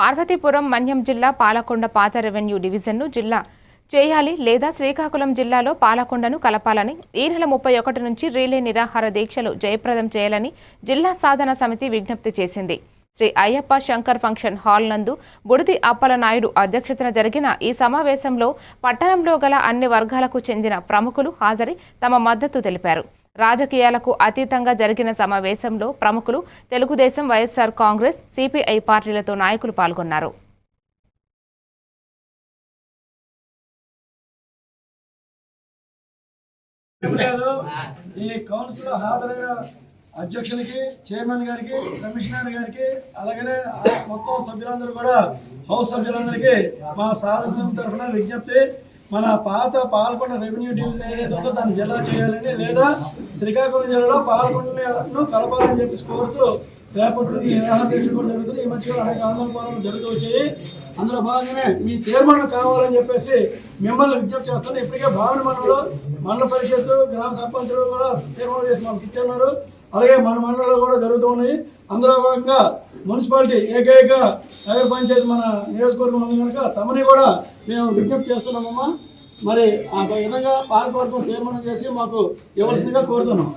పార్వతీపురం మన్యం జిల్లా పాలకొండ పాత రెవెన్యూ డివిజన్ను జిల్లా చేయాలి లేదా శ్రీకాకుళం జిల్లాలో పాలకొండను కలపాలని ఈ నెల ముప్పై ఒకటి నుంచి రీలే నిరాహార దీక్షలు జయప్రదం చేయాలని జిల్లా సాధన సమితి విజ్ఞప్తి చేసింది. శ్రీ అయ్యప్ప శంకర్ ఫంక్షన్ హాల్ నందు బుడిది అప్పలనాయుడు అధ్యక్షతన జరిగిన ఈ సమావేశంలో పట్టణంలో గల అన్ని వర్గాలకు చెందిన ప్రముఖులు హాజరై తమ మద్దతు తెలిపారు. రాజకీయాలకు అతీతంగా జరిగిన సమావేశంలో ప్రముఖులు తెలుగుదేశం వైఎస్సార్ కాంగ్రెస్ సిపిఐ పార్టీలతో నాయకులు పాల్గొన్నారు. ఈ కౌన్సిల్ హాజరైన అధ్యక్షులకి చైర్మన్ గారికి కమిషనర్ గారికి అలాగనే మొత్తం సభ్యులందరూ కూడా హౌస్ సభ్యులందరికీ మా శాసనసభ తరఫున విజ్ఞప్తి మన పాత పాల్గొండ రెవెన్యూ డివిజన్ ఏదైతే ఉందో దాన్ని జిల్లా చేయాలని లేదా శ్రీకాకుళం జిల్లాలో పాల్గొండను కలపాలని చెప్పి కోరుతూ రేపటి నిరాహార దీక్ష కూడా జరుగుతుంది ఈ మధ్య అనేక ఆందోళన పోరాటాలు జరుగుతూ వచ్చాయి. అందులో భాగంగానే మీ తీర్మానం కావాలని చెప్పేసి మిమ్మల్ని విజ్ఞప్తి చేస్తాను ఇప్పటికే భావన మండలం మండల పరిషత్తు గ్రామ సర్పంచులు కూడా తీర్మానం చేసి మనకి ఇచ్చున్నారు అలాగే మన మండలంలో కూడా జరుగుతూ ఉన్నాయి. అందులో భాగంగా మున్సిపాలిటీ ఏకైక నగర పంచాయతీ మన నియోజకవర్గం ఉంది కనుక తమని కూడా మేము విజ్ఞప్తి చేస్తున్నామమ్మా. మరి ఆ విధంగా పాలకవర్గం తీర్మానం చేసి మాకు ఇవ్వాల్సిందిగా కోరుతున్నాం.